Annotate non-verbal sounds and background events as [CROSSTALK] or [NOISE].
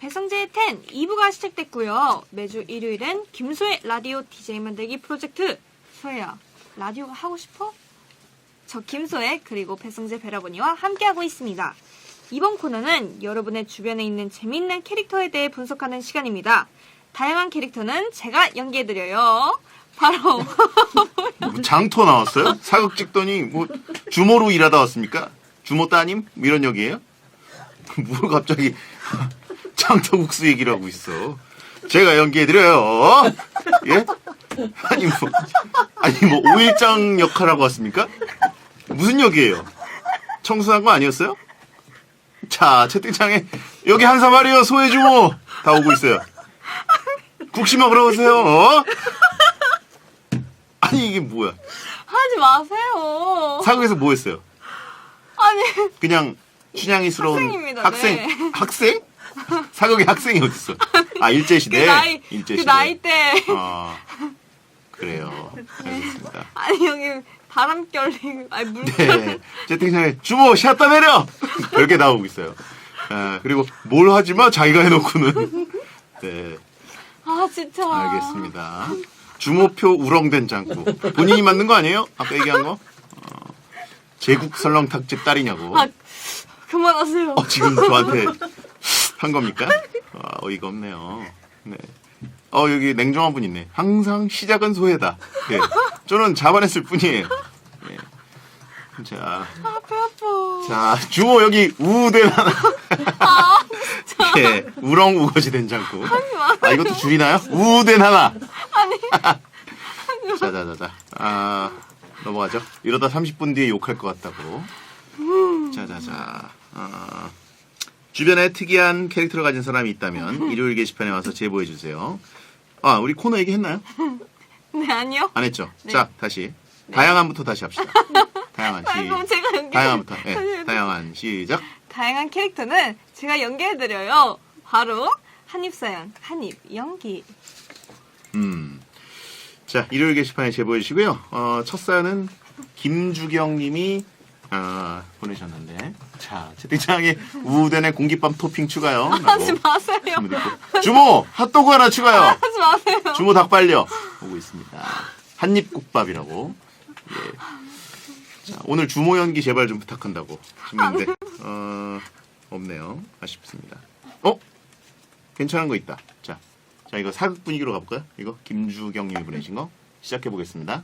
배성재의 10 2부가 시작됐고요. 매주 일요일은 김소의 라디오 DJ 만들기 프로젝트. 소혜야, 라디오가 하고 싶어? 저 김소혜 그리고 배성재 베라보니와 함께하고 있습니다. 이번 코너는 여러분의 주변에 있는 재미있는 캐릭터에 대해 분석하는 시간입니다. 다양한 캐릭터는 제가 연기해드려요. 바로 뭐 장터 나왔어요? 사극 찍더니 뭐 주모로 일하다 왔습니까? 주모 따님? 뭐 이런 역이에요? [LAUGHS] 뭘 갑자기 장터국수 얘기를 하고 있어. 제가 연기해드려요. 예? 아니 뭐 아니 뭐 오일장 역할하고 왔습니까? 무슨 역이에요? 청순한 거 아니었어요? 자 채팅창에 여기 한사말이요 소해주모 다 오고 있어요. 국시 먹으러 오세요. 어? 아니 이게 뭐야? 하지 마세요. 사극에서 뭐 했어요? 아니 그냥 춘향이스러운 학생입니다, 학생 네. 학생? [LAUGHS] 사극의 학생이 어딨어? 아 일제 그 시대. 나이 일제 그 시대. 나이 때. 아 그래요. 알겠습니다. [LAUGHS] 아니 여기 바람결리 아니 물 네. 채팅창에 주모 샷다 내려! [LAUGHS] 별게 나오고 있어요. 아 그리고 뭘 하지 마 자기가 해놓고는. 네. 아 진짜. 알겠습니다. 주모표 우렁된 장구 본인이 만든 거 아니에요? 아까 얘기한 거? 어, 제국 설렁탕집 딸이냐고. 아 그만하세요. 어, 지금 저한테 한 겁니까? 아, 어이가 없네요. 네. 어, 여기 냉정한 분 있네. 항상 시작은 소해다. 예. 저는 잡아냈을 뿐이에요. 예. 자, 아배 아파. 자, 주모 여기 우된 하나. 예, 우렁 우거지 된장국. 아, 이것도 줄이나요? 우된 하나. 아니 [LAUGHS] 자, 자, 자, 자. 아, 넘어가죠. 이러다 30분 뒤에 욕할 것 같다고. 자, 자, 자. 아, 주변에 특이한 캐릭터를 가진 사람이 있다면 [LAUGHS] 일요일 게시판에 와서 제보해 주세요. 아, 우리 코너 얘기했나요? [LAUGHS] 네 아니요. 안 했죠? 자, 다시. 다양한부터 다시 합시다. [LAUGHS] 다양한 아 그럼 시. 제가 연기 다양한부터. 예, 다시- 다양한 시작. 다양한 캐릭터는 제가 연기해드려요. 바로 한입사연 한입 연기. 음. 자, 일요일 게시판에 제보해 주시고요. 어, 첫 사연은 김주경 님이 어, 보내셨는데. 자, 채팅창에 우den의 공깃밥 토핑 추가요. 하지 마세요. 주모 핫도그 하나 추가요. [LAUGHS] 하지 마세요. 주모 닭발려 오고 있습니다. 한입국밥이라고. 예. 자, 오늘 주모 연기 제발 좀 부탁한다고 질문인데 어, 없네요. 아쉽습니다. 어? 괜찮은 거 있다. 자, 자 이거 사극 분위기로 가볼까요? 이거 김주경님이 보내신 거 시작해 보겠습니다.